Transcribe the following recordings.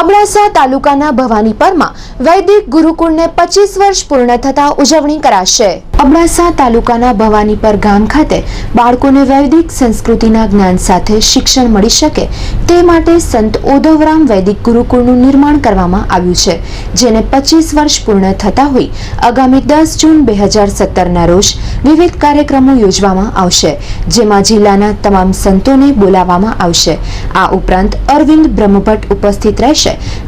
અબડાસા તાલુકાના ભવાનીપરમાં વૈદિક ગુરુકુળને પચીસ વર્ષ પૂર્ણ થતા ઉજવણી કરાશે. અબડાસા તાલુકાના ભવાનીપર ગામ ખાતે બાળકોને વૈદિક સંસ્કૃતિના જ્ઞાન સાથે શિક્ષણ મળી શકે તે માટે સંત ઓદવરામ વૈદિક ગુરુકુળનું નિર્માણ કરવામાં આવ્યું છે, જેને પચીસ વર્ષ પૂર્ણ થતા હોય આગામી દસ જૂન બે હજાર સત્તરના રોજ વિવિધ કાર્યક્રમો યોજવામાં આવશે, જેમાં જિલ્લાના તમામ સંતોને બોલાવવામાં આવશે. આ ઉપરાંત અરવિંદ બ્રહ્મભટ્ટ ઉપસ્થિત રહેશે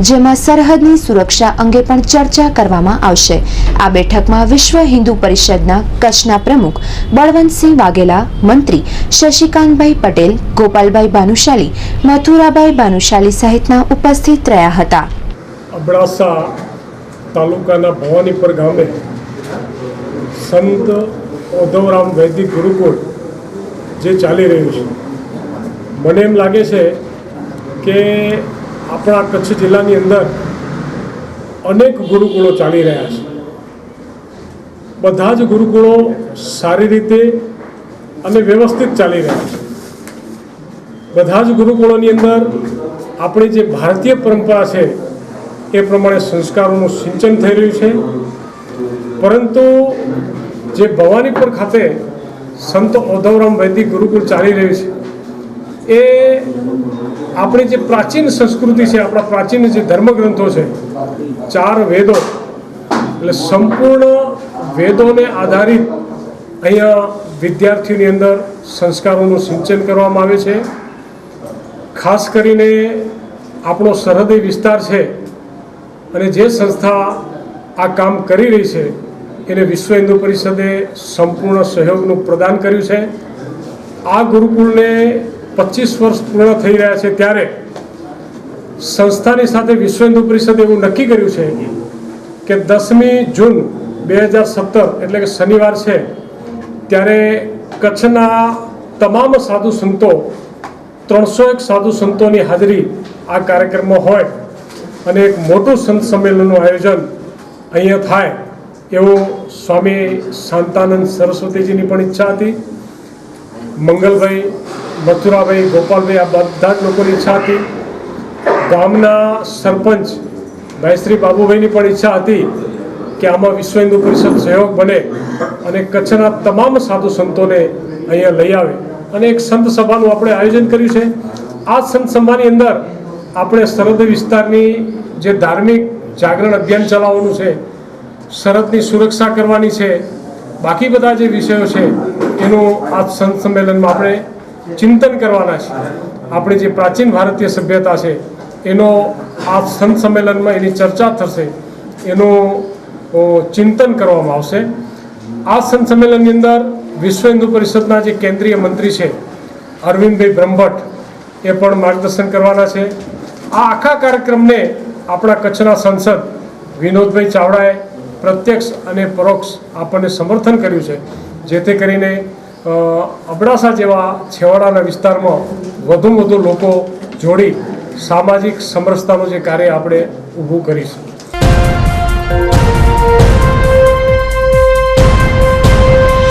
જેમાં સરહદની સુરક્ષા અંગે પણ ચર્ચા કરવામાં આવશે. આ બેઠકમાં વિશ્વ હિન્દુ પરિષદના કચ્છના પ્રમુખ બળવંતસિંહ વાઘેલા, મંત્રી શશિકાંતભાઈ પટેલ, ગોપાલભાઈ ભાનુશાલી, મથુરાભાઈ ભાનુશાલી સહિતના ઉપસ્થિત રહ્યા હતા. અબડાસા તાલુકાના ભવાનીપર ગામે સંત ઓધવરામ વૈદિક ગુરુકુળ જે ચાલી રહ્યું છે. મને એમ લાગે છે કે આપણા કચ્છ જિલ્લાની અંદર અનેક ગુરુકુળો ચાલી રહ્યા છે. બધા જ ગુરુકુળો સારી રીતે અને વ્યવસ્થિત ચાલી રહ્યા છે. બધા જ ગુરુકુળોની અંદર આપણી જે ભારતીય પરંપરા છે એ પ્રમાણે સંસ્કારોનું સિંચન થઈ રહ્યું છે. પરંતુ જે ભવાનીપુર ખાતે સંત ઓધવરામ વૈદિક ગુરુકુળ ચાલી રહ્યું છે એ આપણી જે પ્રાચીન સંસ્કૃતિ છે, આપણા પ્રાચીન જે ધર્મગ્રંથો છે, ચાર વેદો, એટલે સંપૂર્ણ વેદોને આધારિત અહીંયા વિદ્યાર્થીઓની અંદર સંસ્કારોનું સિંચન કરવામાં આવે છે. ખાસ કરીને આપણો સરહદી વિસ્તાર છે અને જે સંસ્થા આ કામ કરી રહી છે, એને વિશ્વ હિન્દુ પરિષદે સંપૂર્ણ સહયોગનું પ્રદાન કર્યું છે. આ ગુરુકુળને પચીસ વર્ષ પૂર્ણ થઈ રહ્યા છે ત્યારે સંસ્થાની સાથે વિશ્વ હિન્દુ પરિષદે એવું નક્કી કર્યું છે કે દસમી જૂન બે હજાર સત્તર, એટલે કે શનિવાર છે, ત્યારે કચ્છના તમામ સાધુ સંતો, ત્રણસો એક સાધુ સંતોની હાજરી આ કાર્યક્રમમાં હોય અને એક મોટું સંત સંમેલનનું આયોજન અહીંયા થાય એવું સ્વામી શાંતાનંદ સરસ્વતીજીની પણ ઈચ્છા હતી. મંગલભાઈ મથુરાભાઈ, ગોપાલભાઈ, આ બધા જ લોકોની ઈચ્છા હતી. ગામના સરપંચ ભાઈ શ્રી બાબુભાઈની પણ ઈચ્છા હતી કે આમાં વિશ્વ હિન્દુ પરિષદ સહયોગ બને અને કચ્છના તમામ સાધુ સંતોને અહીંયા લઈ આવે. અને એક સંત સભાનું આપણે આયોજન કર્યું છે. આ સંત સભાની અંદર આપણે સરહદ વિસ્તારની જે ધાર્મિક જાગરણ અભિયાન ચલાવવાનું છે, સરહદની સુરક્ષા કરવાની છે, બાકી બધા જે વિષયો છે, એનું આ સંત સંમેલનમાં આપણે ચિંતન કરવાના છે. આપણી જે પ્રાચીન ભારતીય સભ્યતા છે, એનો આ સંત સંમેલનમાં એની ચર્ચા થશે, એનું ચિંતન કરવામાં આવશે. આ સંત સંમેલનની અંદર વિશ્વ હિન્દુ પરિષદના જે કેન્દ્રીય મંત્રી છે, અરવિંદભાઈ બ્રહ્મભટ્ટ, એ પણ માર્ગદર્શન કરવાના છે. આ આખા કાર્યક્રમને આપણા કચ્છના સંસદ વિનોદભાઈ ચાવડાએ પ્રત્યક્ષ અને પરોક્ષ આપણને સમર્થન કર્યું છે, જેથી કરીને અબડાસા જેવા છેવાડાના વિસ્તારમાં વધુ વધુ લોકો જોડી સામાજિક સમરસતાનું જે કાર્ય આપણે ઊભું કરીશું.